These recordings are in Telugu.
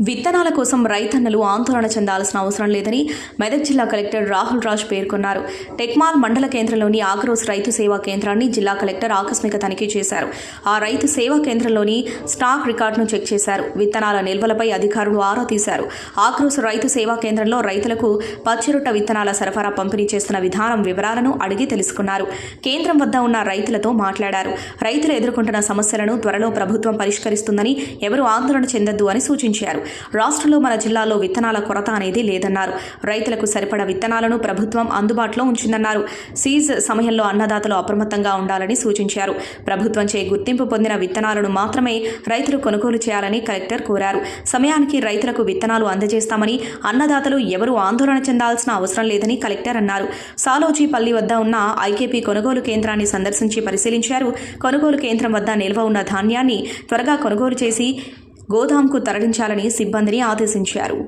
విత్తనాల కోసం రైతన్నలు ఆందోళన చెందాల్సిన అవసరం లేదని మెదక్ జిల్లా కలెక్టర్ రాహుల్ రాజ్ పేర్కొన్నారు. టెక్మాల్ మండల కేంద్రంలోని ఆగ్రోస్ రైతు సేవా కేంద్రాన్ని జిల్లా కలెక్టర్ ఆకస్మిక తనిఖీ చేశారు. ఆ రైతు సేవా కేంద్రంలోని స్టాక్ రికార్డును చెక్ చేశారు. విత్తనాల నిల్వలపై అధికారులు ఆరా తీశారు. ఆగ్రోస్ రైతు సేవా కేంద్రంలో రైతులకు పచ్చిరొట్ట విత్తనాల సరఫరా పంపిణీ చేస్తున్న విధానం వివరాలను అడిగి తెలుసుకున్నారు. కేంద్రం వద్ద ఉన్న రైతులతో మాట్లాడారు. రైతులు ఎదుర్కొంటున్న సమస్యలను త్వరలో ప్రభుత్వం పరిష్కరిస్తుందని ఎవరు ఆందోళన చెందొద్దు అని సూచించారు. రాష్ట్రంలో మన జిల్లాలో విత్తనాల కొరత అనేది లేదన్నారు. రైతులకు సరిపడా విత్తనాలను ప్రభుత్వం అందుబాటులో ఉంచిందన్నారు. సీజ్ సమయంలో అన్నదాతలు అప్రమత్తంగా ఉండాలని సూచించారు. ప్రభుత్వంచే గుర్తింపు పొందిన విత్తనాలను మాత్రమే రైతులు కొనుగోలు చేయాలని కలెక్టర్ కోరారు. సమయానికి రైతులకు విత్తనాలు అందజేస్తామని అన్నదాతలు ఎవరూ ఆందోళన చెందాల్సిన అవసరం లేదని కలెక్టర్ అన్నారు. సాలోజీపల్లి వద్ద ఉన్న ఐకేపీ కొనుగోలు కేంద్రాన్ని సందర్శించి పరిశీలించారు. కొనుగోలు కేంద్రం వద్ద నిల్వ ఉన్న ధాన్యాన్ని త్వరగా కొనుగోలు చేసి గోదాంకు తరలించాలని సిబ్బందిని ఆదేశించారు.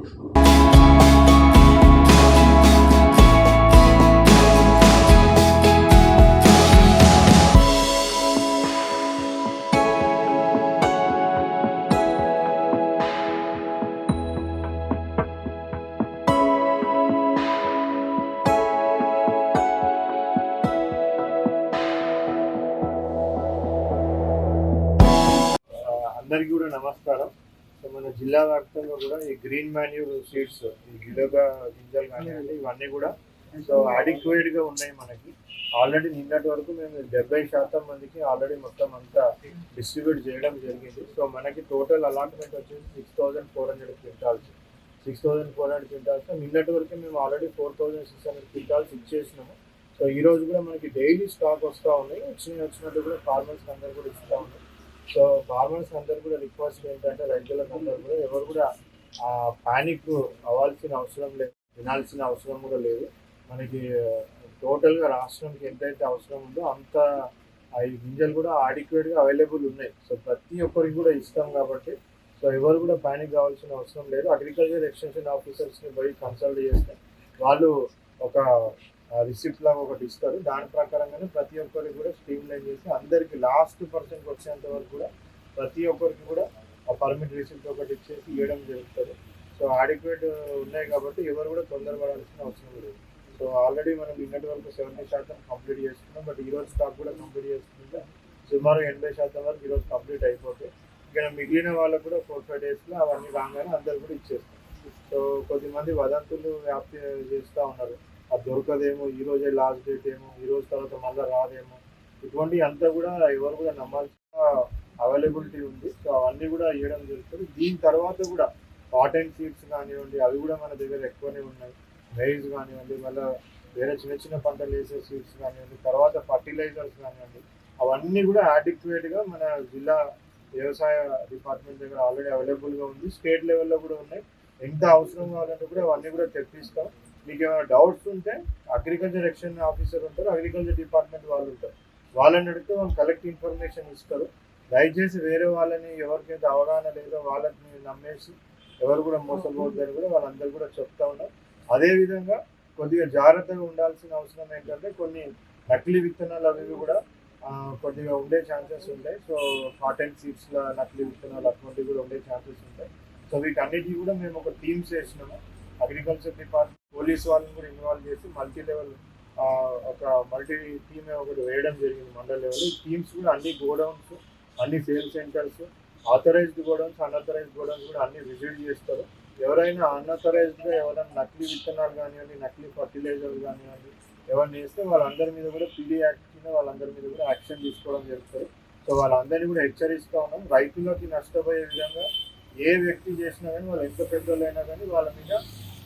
అందరికీ కూడా నమస్కారం. సో మన జిల్లా వ్యాప్తంలో కూడా ఈ గ్రీన్ మాన్యూర్ సీడ్స్ ఈ గిడగా గింజలు కానివ్వండి ఇవన్నీ కూడా సో అడిక్వేట్గా ఉన్నాయి మనకి. ఆల్రెడీ నిన్నటి వరకు మేము డెబ్బై శాతం మందికి ఆల్రెడీ మొత్తం అంతా డిస్ట్రిబ్యూట్ చేయడం జరిగింది. సో మనకి టోటల్ అలాట్మెంట్ వచ్చేసి six thousand four hundred quintals. Six thousand four hundred quintals. నిన్నటి వరకు మేము already four thousand six hundred quintals ఇచ్చేసినాము. So ఈ రోజు కూడా మనకి డైలీ స్టాక్ వస్తూ ఉన్నాయి. వచ్చిన వచ్చినట్టు కూడా ఫార్మర్స్ అందరూ కూడా ఇస్తూ ఉన్నాయి సో ఫార్మర్స్ అందరు కూడా రిక్వెస్ట్ ఏంటంటే రైతులకు అందరు కూడా ఎవరు కూడా పానిక్ అవ్వాల్సిన అవసరం లేదు వినాల్సిన అవసరం కూడా లేదు. మనకి టోటల్గా రాష్ట్రానికి ఎంతైతే అవసరం ఉందో అంత ఈ గింజలు కూడా adequate అవైలబుల్ ఉన్నాయి. సో ప్రతి ఒక్కరికి కూడా ఇస్తాం కాబట్టి సో ఎవరు కూడా పానిక్ కావాల్సిన అవసరం లేదు. అగ్రికల్చర్ ఎక్స్టెన్షన్ ఆఫీసర్స్ని పోయి కన్సల్ట్ చేస్తే వాళ్ళు ఒక రిసిప్ట్ లాగా ఒకటి ఇస్తారు. దాని ప్రకారంగానే ప్రతి ఒక్కరికి కూడా స్ట్రీమ్ లైన్ చేసి అందరికి లాస్ట్ పర్సెంట్ వచ్చేంత వరకు కూడా ప్రతి ఒక్కరికి కూడా ఆ పర్మిట్ రిసిప్ట్ ఒకటి ఇచ్చేసి ఇవ్వడం జరుగుతుంది. సో ఆడిక్వేట్ ఉన్నాయి కాబట్టి ఎవరు కూడా తొందరపడాల్సిన అవసరం లేదు. సో ఆల్రెడీ మనం నిన్నటి వరకు సెవెంటీ శాతం కంప్లీట్ చేసుకున్నాం. బట్ ఈరోజు స్టాక్ కూడా కంప్లీట్ చేసుకుంటే సుమారు ఎనభై శాతం వరకు ఈరోజు కంప్లీట్ అయిపోతాయి ఇక్కడ మిగిలిన వాళ్ళకు కూడా ఫోర్ ఫైవ్ డేస్లో అవన్నీ రాగానే అందరు కూడా ఇచ్చేస్తాం సో కొద్దిమంది వదంతులు వ్యాప్తి చేస్తూ ఉన్నారు. అది దొరకదేమో ఈ రోజే లాస్ట్ డేట్ ఏమో ఈ రోజు తర్వాత మళ్ళీ రాదేమో. ఇటువంటి అంతా కూడా ఎవరు కూడా నమ్మాల్సిన అవైలబిలిటీ ఉంది. సో అవన్నీ కూడా ఇవ్వడం జరుగుతుంది. దీని తర్వాత కూడా కాటన్ సీడ్స్ కానివ్వండి అవి కూడా మన దగ్గర ఎక్కువనే ఉన్నాయి. రైస్ కానివ్వండి మళ్ళీ వేరే చిన్న చిన్న పంటలు వేసే సీడ్స్ కానివ్వండి తర్వాత ఫర్టిలైజర్స్ కానివ్వండి అవన్నీ కూడా adequate మన జిల్లా వ్యవసాయ డిపార్ట్మెంట్ దగ్గర ఆల్రెడీ అవైలబుల్గా ఉంది. స్టేట్ లెవెల్లో కూడా ఉన్నాయి. ఎంత అవసరం కావాలంటే కూడా అవన్నీ కూడా తెప్పిస్తాం. మీకు ఏమైనా డౌట్స్ ఉంటే అగ్రికల్చర్ ఎక్షన్ ఆఫీసర్ ఉంటారు అగ్రికల్చర్ డిపార్ట్మెంట్ వాళ్ళు ఉంటారు. వాళ్ళని అడిగితే వాళ్ళు కలెక్ట్ ఇన్ఫర్మేషన్ ఇస్తారు. దయచేసి వేరే వాళ్ళని ఎవరికైతే అవగాహన లేదో వాళ్ళని నమ్మేసి ఎవరు కూడా మోసపోవద్దని కూడా వాళ్ళందరూ కూడా చెప్తా ఉన్నారు. అదేవిధంగా కొద్దిగా జాగ్రత్తగా ఉండాల్సిన అవసరం ఏంటంటే కొన్ని నకిలీ విత్తనాలు అవి కూడా కొద్దిగా ఉండే ఛాన్సెస్ ఉంటాయి. సో కాటన్ సీడ్స్లో నకిలీ విత్తనాలు అటువంటివి కూడా ఉండే ఛాన్సెస్ ఉంటాయి. సో వీటన్నిటికీ కూడా మేము ఒక టీమ్స్ వేసినాము అగ్రికల్చర్ డిపార్ట్మెంట్ పోలీస్ వాళ్ళని కూడా ఇన్వాల్వ్ చేసి మల్టీ లెవెల్ ఒక మల్టీ టీమ్ ఒకటి వేయడం జరిగింది మండల్ లెవెల్. టీమ్స్ కూడా అన్ని గోడౌన్స్ అన్ని sale centres authorised godowns unauthorised godowns కూడా అన్ని విజిట్ చేస్తారు. ఎవరైనా అన్ఆథరైజ్డ్గా ఎవరైనా నకిలీ విత్తనాలు కానివ్వండి నకిలీ ఫర్టిలైజర్లు కానివ్వండి ఎవరిని వేస్తే వాళ్ళందరి మీద కూడా పీడీ యాక్ట్ కింద వాళ్ళందరి మీద కూడా యాక్షన్ తీసుకోవడం జరుగుతుంది. సో వాళ్ళందరినీ కూడా హెచ్చరిస్తూ ఉన్నాం. రైతులకి నష్టపోయే విధంగా ఏ వ్యక్తి చేసినా కానీ వాళ్ళు ఎంత పెద్దోళ్ళైనా కానీ వాళ్ళ మీద